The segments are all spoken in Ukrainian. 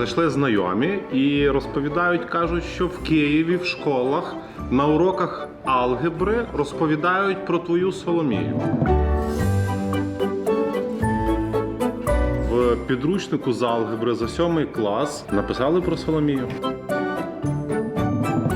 Зайшли знайомі і розповідають, кажуть, що в Києві в школах на уроках алгебри розповідають про твою Соломію. В підручнику з алгебри за сьомий клас написали про Соломію.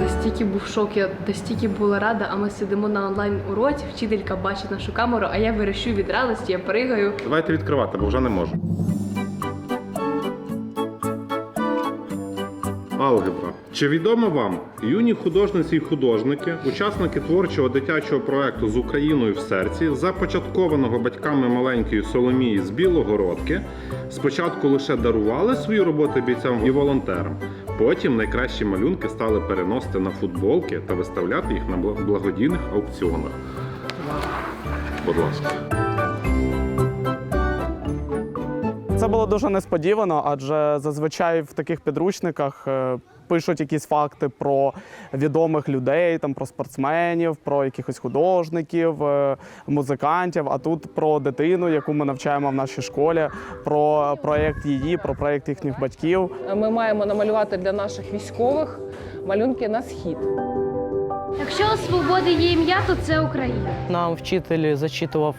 Настільки був шок, я настільки була рада, а ми сидимо на онлайн уроці, вчителька бачить нашу камеру, а я верещу від радості, я пригаю. Давайте відкривати, бо вже не можу. Алгебра. Чи відомо вам юні художниці і художники, учасники творчого дитячого проекту з Україною в серці, започаткованого батьками маленької Соломії з Білогородки, спочатку лише дарували свої роботи бійцям і волонтерам. Потім найкращі малюнки стали переносити на футболки та виставляти їх на благодійних аукціонах. Будь ласка. Це було дуже несподівано, адже зазвичай в таких підручниках е, пишуть якісь факти про відомих людей, там про спортсменів, про якихось художників, е, музикантів. А тут про дитину, яку ми навчаємо в нашій школі, про проєкт її, про проєкт їхніх батьків. Ми маємо намалювати для наших військових малюнки на схід. Якщо у свободи є ім'я, то це Україна. Нам вчитель зачитував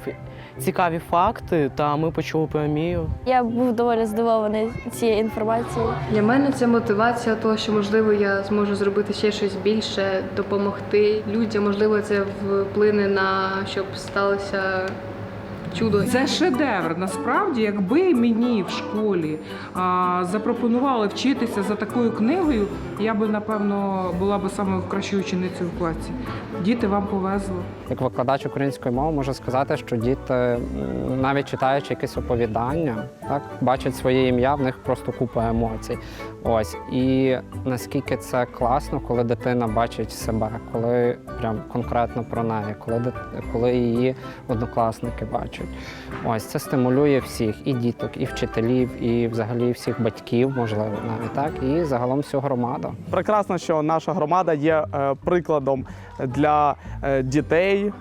цікаві факти, та ми почули поемію. Я був доволі здивований цією інформацією. Для мене це мотивація того, що можливо я зможу зробити ще щось більше, допомогти людям. Можливо, це вплине на щоб сталося чудо. Це шедевр. Насправді, якби мені в школі а, запропонували вчитися за такою книгою, я би напевно була б самою кращою ученицею в класі. Діти вам повезло. Як викладач української мови можу сказати, що діти, навіть читаючи якесь оповідання, так бачать своє ім'я, в них просто купа емоцій. Ось і наскільки це класно, коли дитина бачить себе, коли прям конкретно про неї, коли коли її однокласники бачать. Ось це стимулює всіх, і діток, і вчителів, і взагалі всіх батьків, можливо, навіть так, і загалом всю громаду. Прекрасно, що наша громада є е, прикладом для е, дітей,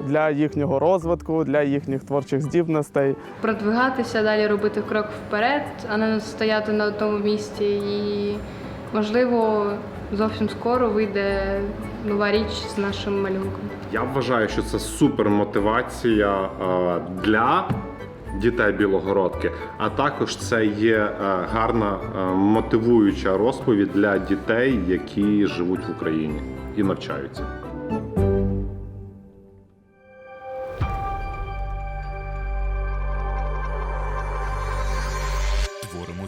для їхнього розвитку, для їхніх творчих здібностей. Продвигатися далі, робити крок вперед, а не стояти на одному місці. І можливо, зовсім скоро вийде нова річ з нашим малюнком. Я вважаю, що це супер мотивація е, для дітей Білогородки, а також це є е, гарна е, мотивуюча розповідь для дітей, які живуть в Україні і навчаються.